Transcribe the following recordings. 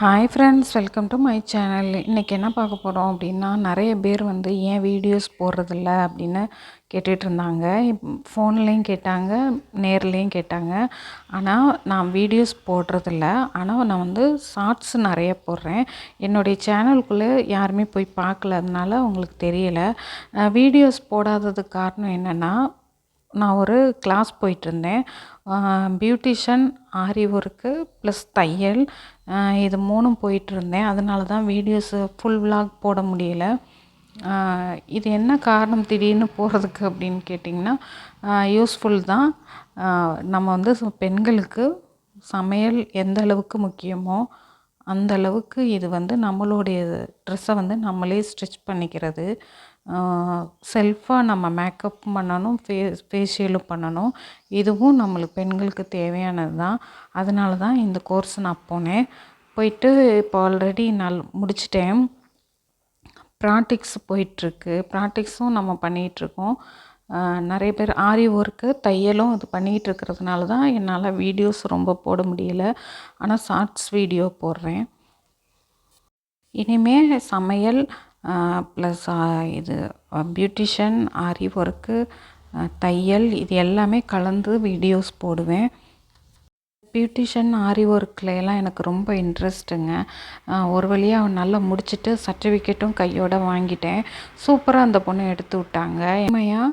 Hi friends welcome to my channel இன்றைக்கி என்ன பார்க்க போகிறோம் அப்படின்னா நிறைய பேர் வந்து ஏன் வீடியோஸ் போடுறதில்ல அப்படின்னு கேட்டுட்டு இருந்தாங்க. ஃபோன்லேயும் கேட்டாங்க நேர்லேயும் கேட்டாங்க. ஆனால் நான் வீடியோஸ் போடுறதில்ல. ஆனால் நான் வந்து ஷார்ட்ஸ் நிறைய போடுறேன். என்னுடைய சேனலுக்குள்ளே யாருமே போய் பார்க்கல. அதனால உங்களுக்கு தெரியலை. வீடியோஸ் போடாததுக்கு காரணம் என்னென்னா நான் ஒரு கிளாஸ் போயிட்டுருந்தேன். பியூட்டிஷன் ஆரி ஒர்க்கு ப்ளஸ் தையல் இது மூணும் போயிட்டுருந்தேன். அதனால தான் வீடியோஸு ஃபுல் விலாக் போட முடியல. இது என்ன காரணம் திடீர்னு போகிறதுக்கு அப்படின்னு கேட்டிங்கன்னா யூஸ்ஃபுல் தான். நம்ம வந்து பெண்களுக்கு சமையல் எந்த அளவுக்கு முக்கியமோ அந்த அளவுக்கு இது வந்து நம்மளுடைய ட்ரெஸ்ஸை வந்து நம்மளே ஸ்டிச் பண்ணிக்கிறது. செல்ஃபாக நம்ம மேக்கப் பண்ணணும் ஃபேஸ் ஃபேஷியலும் பண்ணணும். இதுவும் நம்மளுக்கு பெண்களுக்கு தேவையானது தான். அதனால தான் இந்த கோர்ஸ் நான் போனேன். போயிட்டு இப்போ ஆல்ரெடி நான் முடிச்சிட்டேன். ப்ராக்டிக்ஸ் போயிட்டுருக்கு ப்ராக்டிக்ஸும் நம்ம பண்ணிகிட்ருக்கோம் நிறைய பேர் ஆரி ஒர்க்கு தையலும் இது பண்ணிகிட்டு இருக்கிறதுனால தான் என்னால் வீடியோஸ் ரொம்ப போட முடியல. ஆனால் ஷார்ட்ஸ் வீடியோ போடுறேன். இனிமேல் சமையல் ப்ளஸ் இது பியூட்டிஷன் ஆரி ஒர்க்கு தையல் இது எல்லாமே கலந்து வீடியோஸ் போடுவேன். பியூட்டிஷன் ஆரி ஒர்க்கில் எல்லாம் எனக்கு ரொம்ப இன்ட்ரெஸ்ட்டுங்க ஒரு வழியாக அவன் நல்லா முடிச்சுட்டு சர்டிஃபிகேட்டும் கையோடு வாங்கிட்டேன். சூப்பராக அந்த பொண்ணு எடுத்து விட்டாங்க. உண்மையாக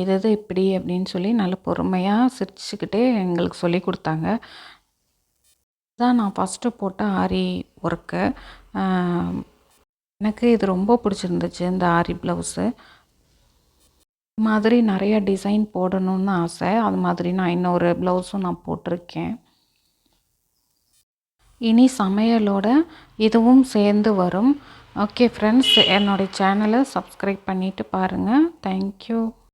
இது இது இப்படி அப்படின்னு சொல்லி நல்ல பொறுமையாக சிரிச்சுக்கிட்டே எங்களுக்கு சொல்லி கொடுத்தாங்க. தான் நான் ஃபஸ்ட்டு போட்ட ஆரி ஒர்க்கு எனக்கு இது ரொம்ப பிடிச்சிருந்துச்சு இந்த ஆரி ப்ளவுஸு மாதிரி நிறைய டிசைன் போடணும்னு ஆசை. அது மாதிரி நான் இன்னொரு ப்ளவுஸும் நான் போட்டிருக்கேன். இனி சமையலோட இதுவும் சேர்ந்து வரும். ஓகே ஃப்ரெண்ட்ஸ் என்னுடைய சேனலை சப்ஸ்கிரைப் பண்ணிவிட்டு பாருங்கள் தேங்க்யூ